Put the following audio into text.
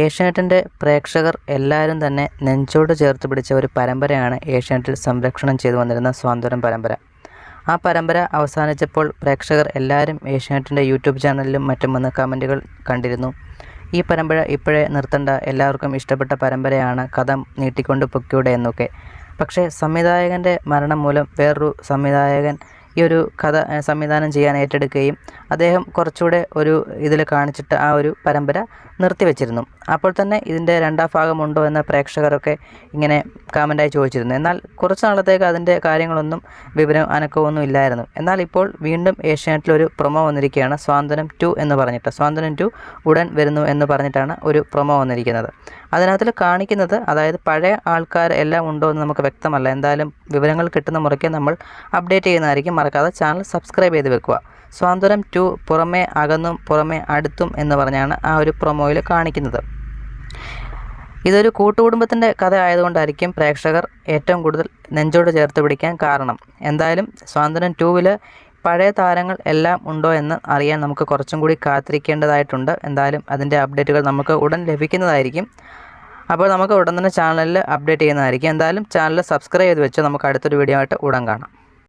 ഏഷ്യാനെറ്റിന്റെ പ്രേക്ഷകർ എല്ലാവരും തന്നെ നെഞ്ചോട് ചേർത്ത് പിടിച്ച ഒരു പരമ്പരയാണ് ഏഷ്യാനെറ്റിൽ സംരക്ഷണം ചെയ്തു വന്നിരുന്ന സ്വാതന്ത്ര്യം പരമ്പര. ആ പരമ്പര അവസാനിച്ചപ്പോൾ പ്രേക്ഷകർ എല്ലാവരും ഏഷ്യാനെറ്റിന്റെ യൂട്യൂബ് ചാനലിലും മറ്റും വന്ന് കമന്റുകൾ കണ്ടിരുന്നു. ഈ പരമ്പര ഇപ്പോഴേ നിർത്തേണ്ട എല്ലാവർക്കും ഇഷ്ടപ്പെട്ട പരമ്പരയാണ് കഥ നീട്ടിക്കൊണ്ട് പൊക്കിയൂടെ എന്നൊക്കെ. പക്ഷേ സംവിധായകന്റെ മരണം മൂലം വേറൊരു സംവിധായകൻ ഈ ഒരു കഥ സംവിധാനം ചെയ്യാൻ ഏറ്റെടുക്കുകയും അദ്ദേഹം കുറച്ചുകൂടെ ഒരു ഇതിൽ കാണിച്ചിട്ട് ആ ഒരു പരമ്പര നിർത്തിവെച്ചിരുന്നു അപ്പോൾ തന്നെ ഇതിന്റെ രണ്ടാം ഭാഗമുണ്ടോ എന്ന പ്രേക്ഷകരൊക്കെ ഇങ്ങനെ കമന്റായി ചോദിച്ചിരുന്നു. എന്നാൽ കുറച്ച് നാളത്തേക്ക് അതിന്റെ കാര്യങ്ങളൊന്നും വിവരം അനക്കമൊന്നും ഇല്ലായിരുന്നു. എന്നാൽ ഇപ്പോൾ വീണ്ടും ഏഷ്യാനെറ്റിലൊരു പ്രൊമോ വന്നിരിക്കുകയാണ്. സ്വാതന്ത്ര്യം ടു എന്ന് പറഞ്ഞിട്ട്. സ്വാതന്ത്ര്യം ടു ഉടൻ വരുന്നു എന്ന് പറഞ്ഞിട്ടാണ് ഒരു പ്രൊമോ വന്നിരിക്കുന്നത്. അതിനകത്തിൽ കാണിക്കുന്നത് അതായത് പഴയ ആൾക്കാർ എല്ലാം ഉണ്ടോ എന്ന് നമുക്ക് വ്യക്തമല്ല. എന്തായാലും വിവരങ്ങൾ കിട്ടുന്ന മുറയ്ക്ക് നമ്മൾ അപ്ഡേറ്റ് ചെയ്യുന്നതായിരിക്കും. മറക്കാതെ ചാനൽ സബ്സ്ക്രൈബ് ചെയ്ത് വെക്കുക. സ്വാതന്ത്ര്യം ടു പുറമേ അകന്നും പുറമേ അടുത്തും എന്ന് പറഞ്ഞാണ് ആ ഒരു പ്രൊമോയിൽ കാണിക്കുന്നത്. ഇതൊരു കൂട്ടുകുടുംബത്തിന്റെ കഥ ആയതുകൊണ്ടായിരിക്കും പ്രേക്ഷകർ ഏറ്റവും കൂടുതൽ നെഞ്ചോട് ചേർത്ത് പിടിക്കാൻ കാരണം. എന്തായാലും സ്വാതന്ത്ര്യം ടൂവിൽ പഴയ താരങ്ങൾ എല്ലാം ഉണ്ടോ എന്ന് അറിയാൻ നമുക്ക് കുറച്ചും കൂടി കാത്തിരിക്കേണ്ടതായിട്ടുണ്ട്. എന്തായാലും അതിന്റെ അപ്ഡേറ്റുകൾ നമുക്ക് ഉടൻ ലഭിക്കുന്നതായിരിക്കും. അപ്പോൾ നമുക്ക് ഉടൻ തന്നെ ചാനലിൽ അപ്ഡേറ്റ് ചെയ്യുന്നതായിരിക്കും. എന്തായാലും ചാനൽ സബ്സ്ക്രൈബ് ചെയ്ത് വെച്ച് നമുക്ക് അടുത്തൊരു വീഡിയോ ആയിട്ട് ഉടൻ കാണാം.